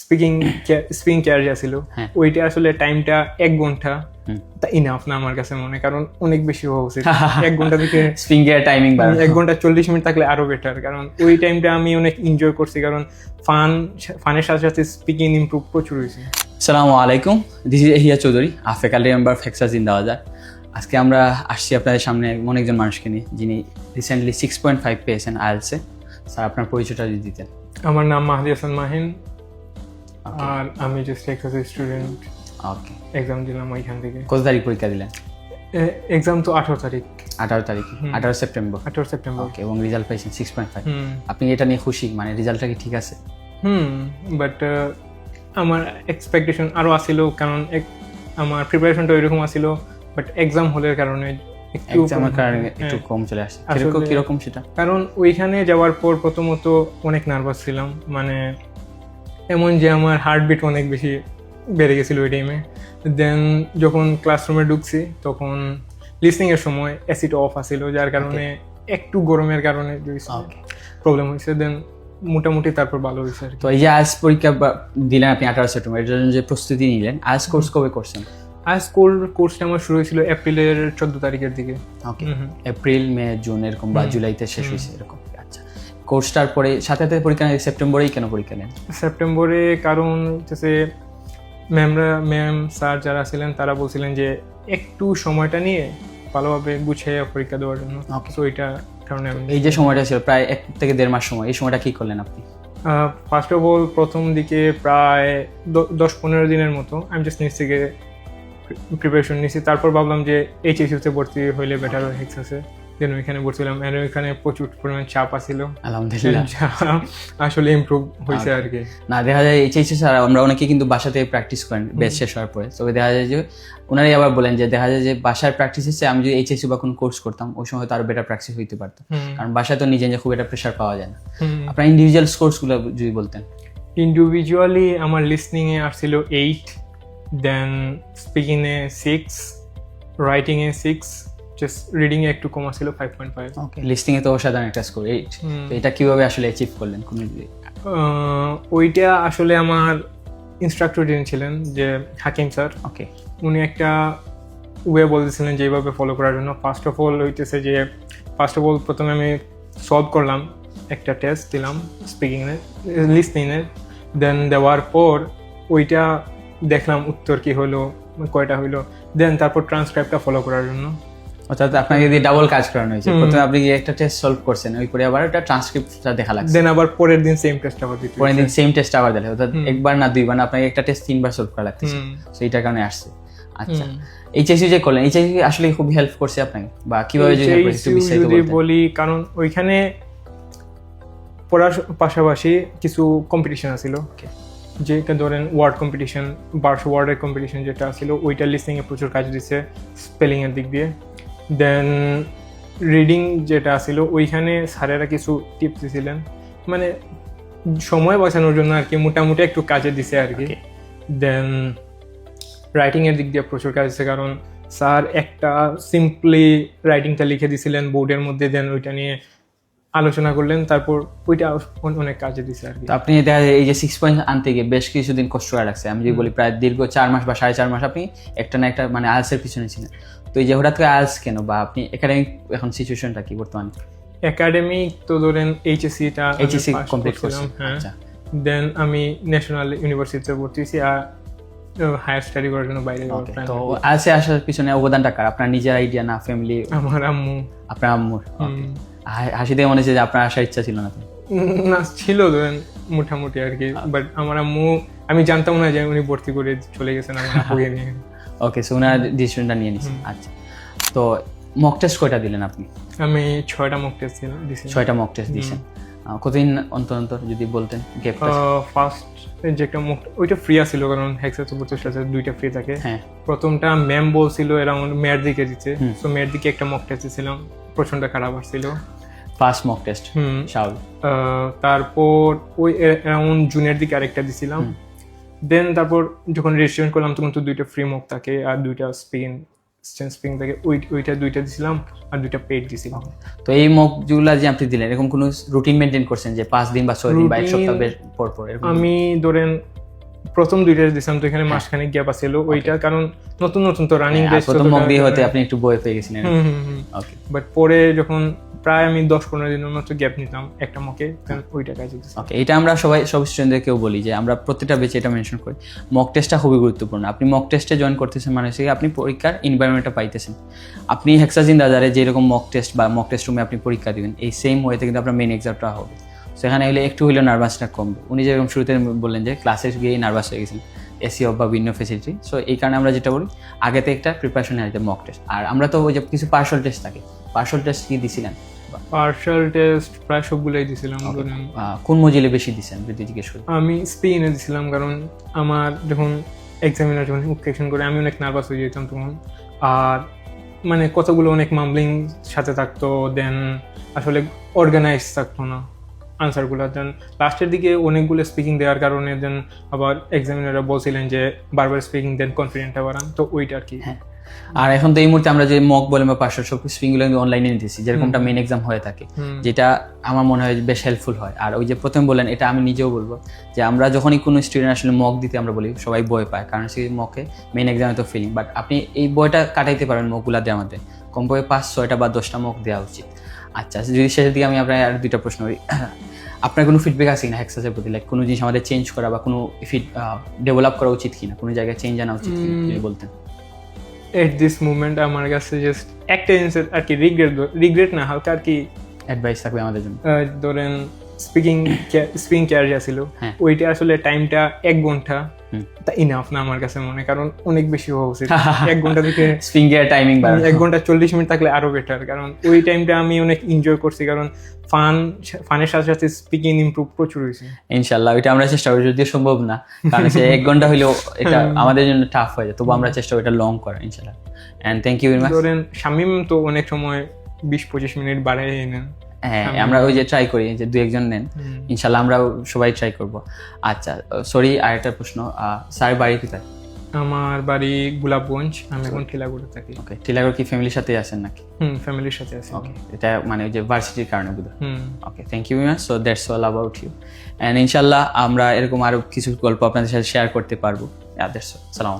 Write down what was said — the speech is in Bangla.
স্পিকিং স্পিকিং কেয়ার যা ছিল হ্যাঁ। ওইটা আসলে টাইমটা এক ঘণ্টা। তা ইনাফ না আমার কাছে মনে কারণ অনেক বেশি হওয়া উচিত। এক ঘণ্টা থেকে স্প্রিংয়ের টাইমিং এক ঘণ্টা চল্লিশ মিনিট থাকলে আরও বেটার কারণ ওই টাইমটা আমি অনেক এনজয় করছি কারণ ফান ফানের সাথে সাথে স্পিকিং ইমপ্রুভ প্রচুর হয়েছে। সালামু আলাইকুম দিস ইজ এহিয়া চৌধুরী আফ্রিকাল মেম্বার ফেক্সা জিন্দাবাজার আজকে আমরা আসছি আপনাদের সামনে এমন একজন মানুষকে নিয়ে যিনি রিসেন্টলি সিক্স পয়েন্ট ফাইভ পেয়েছেন আইএলসে স্যার আপনার পরিচয়টা যদি দিতেন। আমার নাম মাহাদি হাসান মাহিন আর আমি just exercise student okay exam দিলাম ওইখান থেকে। কত তারিখ পরীক্ষা দিলেন এক্সাম তো আঠারো তারিখ। আঠারো তারিখ। আঠারো সেপ্টেম্বর। আঠারো সেপ্টেম্বর। ওকে এবং রেজাল্ট পেয়েছেন সিক্স পয়েন্ট ফাইভ আপনি এটা নিয়ে খুশি? মানে রেজাল্টটা কি ঠিক আছে? হুম বাট আমার এক্সপেকটেশন আরও আসিল কারণ এক- আমার প্রিপারেশনটা ওইরকম আসিল বাট এক্সাম হলের কারণে একটু কারণে হ্যাঁ। একটু কম চলে আসে কীরকম কীরকম সেটা? কারণ ওইখানে যাওয়ার পর প্রথমত অনেক নার্ভাস ছিলাম। মানে এমন যে আমার হার্টবিট অনেক বেশি বেড়ে গেছিল ওই টাইমে দেন যখন ক্লাসরুমে ঢুকছি তখন লিসনিং এর সময় অ্যাসিড অফ আসিল যার কারণে একটু গরমের কারণে প্রবলেম হয়েছে দেন মোটামুটি তারপর ভালো হয়েছে তো এই যে আজ পরীক্ষা দিলেন আপনি আঠারো সেপ্টেম্বর এটার জন্য যে প্রস্তুতি নিলেন আজ কোর্স কবে করছেন? আজ স্কুল কোর্সটা আমার শুরু হয়েছিল এপ্রিলের চোদ্দ তারিখের দিকে। এপ্রিল মে জুন এরকম বা জুলাইতে শেষ হয়েছে এরকম। কোর্সটার পরে সাথে সাথে পরীক্ষা নেন সেপ্টেম্বরেই কেন পরীক্ষা নেন সেপ্টেম্বরে কারণ হচ্ছে ম্যামরা ম্যাম স্যার যারা ছিলেন তারা বলছিলেন যে একটু সময়টা নিয়ে ভালোভাবে গুছিয়ে পরীক্ষা দেওয়ার জন্য. তো ওইটা কারণে আমি এই যে সময়টা ছিল প্রায় এক থেকে দেড় মাস সময় এই সময়টা কী করলেন আপনি? ফার্স্ট অফ অল প্রথম দিকে প্রায় দশ পনেরো দিনের মতো আমি জাস্ট নিচ থেকে প্রিপারেশন নিয়েছি তারপর ভাবলাম যে এইচএসইউতে ভর্তি হইলে বেটার হয় হেক্সাসে দেন ওইখানে ভর্তি and ওইখানে প্রচুর পরিমাণ চাপ আছিল। আলহামদুলিল্লাহ। আসলে ইমপ্রুভ হয়েছে আর কি। না দেখা যায় এইচএসসি স্যার আমরা অনেকে কিন্তু বাসাতে প্র্যাকটিস করেন বেশ শেষ হওয়ার পরে। তবে দেখা যায় যে ওনারাই আবার বলেন যে দেখা যায় যে বাসার প্র্যাকটিসের চেয়ে আমি যদি এইচএসসি বা কোনো কোর্স করতাম ওই সময় তো আরও বেটার প্র্যাকটিস হইতে পারতো কারণ বাসায় তো নিজে নিজে খুব একটা প্রেশার পাওয়া যায় না। আপনার ইন্ডিভিজুয়াল কোর্সগুলো যদি বলতেন। ইন্ডিভিজুয়ালি আমার লিসনিংয়ে আসছিল এইট দেন স্পিকিংয়ে সিক্স রাইটিংয়ে সিক্স জাস্ট রিডিংয়ে একটু কম আসছিল five point five okay listening এ তো অসাধারণ একটা স্কোর এইট হুম। তো এটা কীভাবে আসলে অ্যাচিভ করলেন? কোন ওইটা আসলে আমার ইনস্ট্রাক্টর যিনি ছিলেন যে হাকিম স্যার ওকে উনি একটা ওয়ে বলতেছিলেন যে এইভাবে ফলো করার জন্য। ফার্স্ট অফ অল হইতেছে যে ফার্স্ট অফ অল প্রথমে আমি সলভ করলাম একটা টেস্ট দিলাম স্পিকিংয়ের লিসনিংয়ের দেন দেওয়ার পর ওইটা দেখলাম উত্তর কি হলো কয়টা হইল। দেন তারপর ট্রান্সক্রাইবটা ফলো করার জন্য। অর্থাৎ আপনাকে যদি ডাবল কাজ করানো হয়েছে। প্রথমে আপনি একটা টেস্ট সলভ করছেন ওই পরে আবার একটা ট্রান্সক্রিপ্টটা দেখা লাগছে দেন আবার পরের দিন সেম টেস্ট আবার দিতে পরের দিন সেম টেস্ট আবার দিলে অর্থাৎ একবার না দুইবার না আপনাকে একটা টেস্ট তিনবার সলভ করা লাগতেছে। সো এইটার কারণে আসছে। আচ্ছা। এইচএসসি যে করলেন এইচএসসি আসলে খুব হেল্প করছে আপনাকে? বা কীভাবে যদি বলি কারণ ওইখানে পড়ার পাশাপাশি কিছু কম্পিটিশন আছিল। যেটা ধরেন ওয়ার্ড কম্পিটিশন বার্ষ ওয়ার্ডের কম্পিটিশন যেটা ছিল ওইটা লিসনিং এ প্রচুর কাজ দিছে স্পেলিং এর দিক দিয়ে। দেন রিডিং যেটা ছিল ওইখানে স্যারেরা কিছু টিপস দিছিলেন। মানে সময় বাঁচানোর জন্য আর কি মোটামুটি একটু কাজে দিছে আর কি। দেন রাইটিংয়ের দিক দিয়ে প্রচুর কাজ আছে কারণ স্যার একটা সিম্পলি রাইটিংটা লিখে দিছিলেন বোর্ডের মধ্যে দেন ওইটা নিয়ে আলোচনা করলেন তারপর ওইটা অনেক কাজে দিছে আর কি। তো আপনি দেখা যায় এই যে সিক্স পয়েন্ট আনতে গিয়ে বেশ কিছুদিন কষ্ট করা লাগছে আমি যদি বলি প্রায় দীর্ঘ চার মাস বা সাড়ে চার মাস আপনি একটা না একটা মানে আলসের পিছনে ছিলেন। তো এই যে হঠাৎ করে আলস কেন বা আপনি একাডেমিক এখন সিচুয়েশনটা কি বর্তমানে? একাডেমিক তো ধরেন এইচএসসিটা এইচএসসি কমপ্লিট করছেন। হ্যাঁ। আচ্ছা। দেন আমি ন্যাশনাল ইউনিভার্সিটিতে ভর্তি হয়েছি আর হায়ার স্টাডি করার জন্য বাইরে তো আলসে আসার পিছনে অবদানটা কার? আপনার নিজের আইডিয়া না ফ্যামিলি আমার আম্মু। আপনার আম্মুর? হুম, হা- হাসি দিয়ে মনে হচ্ছে যে আপনার আসার ইচ্ছা ছিল না না ছিল ধরেন মোটামুটি আর কি বাট আমার আম্মু আমি জানতাম না যে উনি ভর্তি করে চলে গেছেন আমার আপুকে নিয়ে। ওকে সো ওনার ডিসিশনটা নিয়ে নিচ্ছেন আচ্ছা। তো মক টেস্ট কয়টা দিলেন আপনি? আমি ছয়টা মুখ টেস্ট দিছি। ছয়টা মক টেস্ট দিয়েছেন কতদিন অন্তর অন্তর যদি বলতেন গ্যাপটা ফার্স্ট যে একটা মুখ ওইটা ফ্রি আছিল কারণ হেক্সা চব্বিশ সাথে দুইটা ফ্রি থাকে। হ্যাঁ। প্রথমটা ম্যাম বলছিল অ্যারাউন্ড মেয়ের দিকে দিতে সো মেয়ের দিকে একটা মক টেস্ট দিয়েছিলাম প্রচণ্ড খারাপ আসছিল। ফার্স্ট মক টেস্ট আহ, তারপর ওই অ্যারাউন্ড জুনের দিকে আরেকটা দিছিলাম। দেন তারপর যখন রেজিস্ট্রেশন করলাম তখন তো দুইটা ফ্রি মুখ থাকে আর দুইটা স্পিন স্পিং থাকে ওই ওইটা দুইটা দিছিলাম আর দুইটা পেড দিছিলাম। তো এই মক যে আপনি দিলেন এরকম কোনো রুটিন মেনটেন করছেন যে পাঁচ দিন বা ছয় দিন বা এক সপ্তাহ পর পর আমি ধরেন প্রথম দুইটা দিছিলাম তো এখানে মাসখানেক গ্যাপ আছিল। ওইটা কারণ নতুন নতুন তো রানিং হ্যাঁ, আর প্রথম মক দিয়ে হতে আপনি একটু বয়ে পেয়ে গেছিলেন। ওকে বাট পরে যখন প্রায় আমি দশ পনেরো দিনের মতো গ্যাপ নিতাম একটা মকে ওইটা কাজে ওকে এটা আমরা সবাই, সব স্টুডেন্টদেরকেও বলি যে আমরা প্রত্যেকটা বেচে এটা মেনশন করি। মক টেস্টটা খুবই গুরুত্বপূর্ণ। আপনি মক টেস্টে জয়েন করতেছেন মানে হচ্ছে আপনি পরীক্ষার এনভায়রনমেন্টটা পাইতেছেন। আপনি হেক্সাজিন দাদারে যেরকম মক টেস্ট বা মক টেস্ট রুমে আপনি পরীক্ষা দিবেন, এই সেম ওয়েতে কিন্তু আপনার মেন এক্সামটা হবে। সেখানে হলে একটু হলেও নার্ভাসটা কমবে। উনি যেরকম শুরুতে বললেন যে ক্লাসে গিয়েই নার্ভাস হয়ে গেছেন এসি অফ বা ভিন্ন ফেসিলিটি সো এই কারণে আমরা যেটা বলি, আগে থেকে একটা প্রিপারেশন যায় মক টেস্ট আর আমরা তো ওই যে কিছু পার্সল টেস্ট থাকে। পার্সল টেস্ট কি দিছিলেন? পার্শাল টেস্ট প্রায় সবগুলোই দিছিলাম কোন মজিলে বেশি দিছেন যদি জিজ্ঞেস করি? আমি স্পেনে দিছিলাম কারণ আমার যখন এক্সামিনার যখন কোয়েশন করে আমি অনেক নার্ভাস হয়ে যেতাম তখন। আর মানে কতগুলো অনেক মামলিং সাথে থাকতো দেন আসলে অর্গানাইজ থাকতো না আনসারগুলো দেন লাস্টের দিকে অনেকগুলো স্পিকিং দেওয়ার কারণে দেন আবার এক্সামিনাররা বলছিলেন যে বারবার স্পিকিং দেন কনফিডেন্টটা বাড়ান তো ওইটা আর কি। হ্যাঁ। আর এখন তো এই মুহূর্তে আমরা যে মক বলে বা পার্সল সব স্পিংগুলো অনলাইনে নিতেছি যেরকমটা মেন এক্সাম হয়ে থাকে যেটা আমার মনে হয় বেশ হেল্পফুল হয়। আর ওই যে প্রথম বলেন এটা আমি নিজেও বলব যে আমরা যখনই কোনো স্টুডেন্ট আসলে মক দিতে আমরা বলি সবাই বই পায় কারণ সেই মকে মেন এক্সামে তো ফিলিং বাট আপনি এই বইটা কাটাইতে পারেন মকগুলা দেওয়ার মধ্যে কমপক্ষে পাঁচ ছয়টা বা দশটা মক দেওয়া উচিত। আচ্ছা যদি শেষের দিকে আমি আপনার আর দুইটা প্রশ্ন করি। আপনার কোনো ফিডব্যাক আছে কিনা হেক্সাসের প্রতি? লাইক কোনো জিনিস আমাদের চেঞ্জ করা বা কোনো ফিড ডেভেলপ করা উচিত কিনা? কোনো জায়গায় চেঞ্জ আনা উচিত কিনা? বলতেন। এট দিস মুভমেন্ট আমার কাছে জাস্ট একটা জিনিসের আর কি রিগ্রেট রিগ্রেট না হালকা আর কি অ্যাডভাইস থাকবে আমাদের জন্য। ধরেন স্পিকিং স্পিকিং ক্যারিয়ার ছিল। ওইটা আসলে টাইমটা এক ঘণ্টা। তা ইনাফ না আমার কাছে মনে কারণ অনেক বেশি হওয়া উচিত। এক ঘণ্টা থেকে স্পিঙ্গের টাইমিং এক ঘণ্টা চল্লিশ মিনিট থাকলে আরও বেটার কারণ ওই টাইমটা আমি অনেক এনজয় করছি কারণ ফান ফানের সাথে সাথে স্পিকিং ইমপ্রুভ প্রচুর হয়েছে। ইনশাল্লাহ ওইটা আমরা চেষ্টা করি যদিও সম্ভব না। কারণ সে এক ঘণ্টা হইলেও এটা আমাদের জন্য টাফ হয়ে যায় তবু আমরা চেষ্টা করি এটা লং করার ইনশাল্লাহ অ্যান্ড থ্যাংক ইউ ধরেন শামিম তো অনেক সময় বিশ পঁচিশ মিনিট বাড়াই নেন। হ্যাঁ আমরা ওই যে ট্রাই করি যে দু একজন নেন ইনশাল্লাহ আমরা সবাই ট্রাই করব। আচ্ছা সরি আর একটা প্রশ্ন স্যার বাড়ি কোথায়? আমার বাড়ি গোলাপগঞ্জ আমি এখন টিলাগুড়ে থাকি। ওকে টিলাগড় কি ফ্যামিলির সাথে আছেন নাকি? হুম ফ্যামিলির সাথে আছি। ওকে এটা মানে ওই যে ভার্সিটির কারণে হুম। Okay thank you much so that's all about you and ইনশাল্লাহ আমরা এরকম আরও কিছু গল্প আপনাদের সাথে শেয়ার করতে পারব। দ্যাটস সালাম।